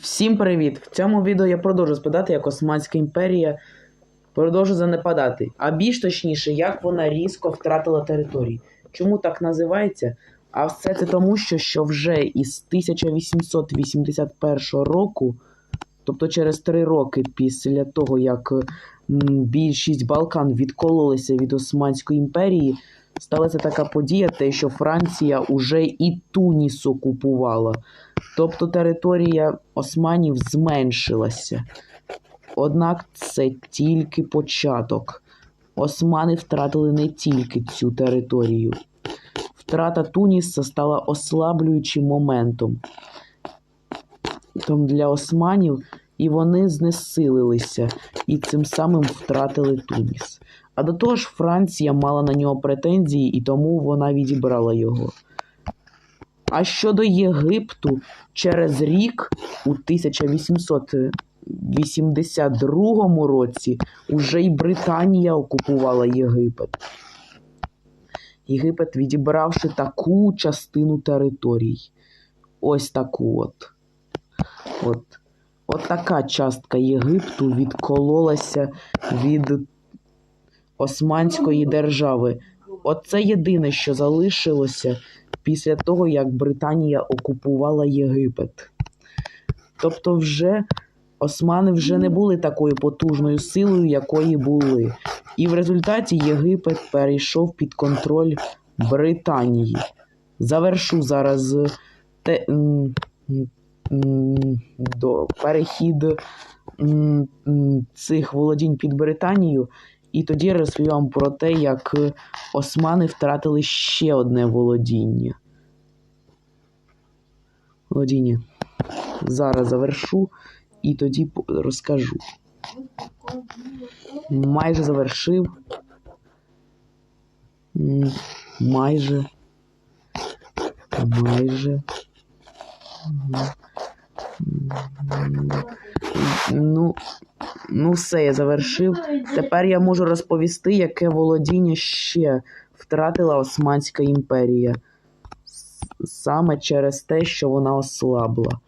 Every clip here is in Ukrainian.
Всім привіт! В цьому відео я продовжу розповідати, як Османська імперія продовжує занепадати, а більш точніше, як вона різко втратила території. Чому так називається? А все це тому, що, що вже із 1881 року, тобто через три роки після того, як більшість Балкан відкололися від Османської імперії, сталася така подія, те, що Франція уже і Туніс окупувала. Тобто територія османів зменшилася. Однак це тільки початок. Османи втратили не тільки цю територію. Втрата Туніса стала ослаблюючим моментом Том для османів, і вони знесилилися і цим самим втратили Туніс. А до того ж, Франція мала на нього претензії, і тому вона відібрала його. А щодо Єгипту, через рік, у 1882 році, уже й Британія окупувала Єгипет. Єгипет відібравши таку частину територій. Ось таку от. От, от така частка Єгипту відкололася від Османської держави. Оце єдине, що залишилося після того, як Британія окупувала Єгипет. Тобто, вже османи вже не були такою потужною силою, якої були. І в результаті Єгипет перейшов під контроль Британії. Завершу зараз те, до перехід цих володінь під Британію. І тоді розповім про те, як османи втратили ще одне володіння. Володіння. Зараз завершу і тоді розкажу. Майже завершив. Майже. Майже. Ну, ну, все, я завершив. Тепер я можу розповісти, яке володіння ще втратила Османська імперія. Саме через те, що вона ослабла.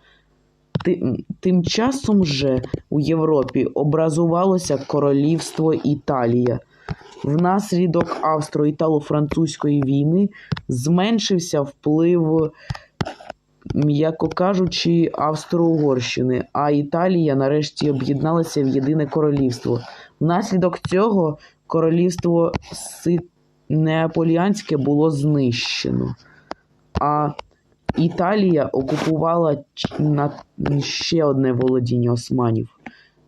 Тим, тим часом же у Європі образувалося королівство Італія. Внаслідок австро-італо-французької війни зменшився вплив, м'яко кажучи, Австро-Угорщини, а Італія нарешті об'єдналася в єдине королівство. Внаслідок цього королівство Неаполіанське було знищено. А Італія окупувала ще одне володіння османів.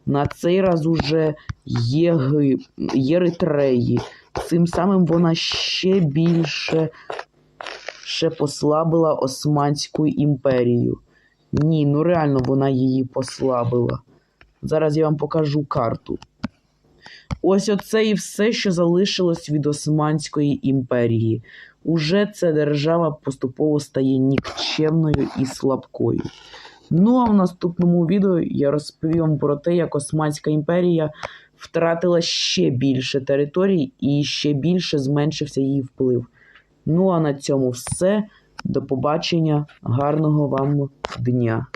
На цей раз уже Єги... Єритреї. Цим самим вона ще більше ще послабила Османську імперію. Ні, ну реально вона її послабила. Зараз я вам покажу карту. Ось оце і все, що залишилось від Османської імперії. Уже ця держава поступово стає нікчемною і слабкою. Ну а в наступному відео я розповім вам про те, як Османська імперія втратила ще більше територій і ще більше зменшився її вплив. Ну а на цьому все. До побачення, гарного вам дня.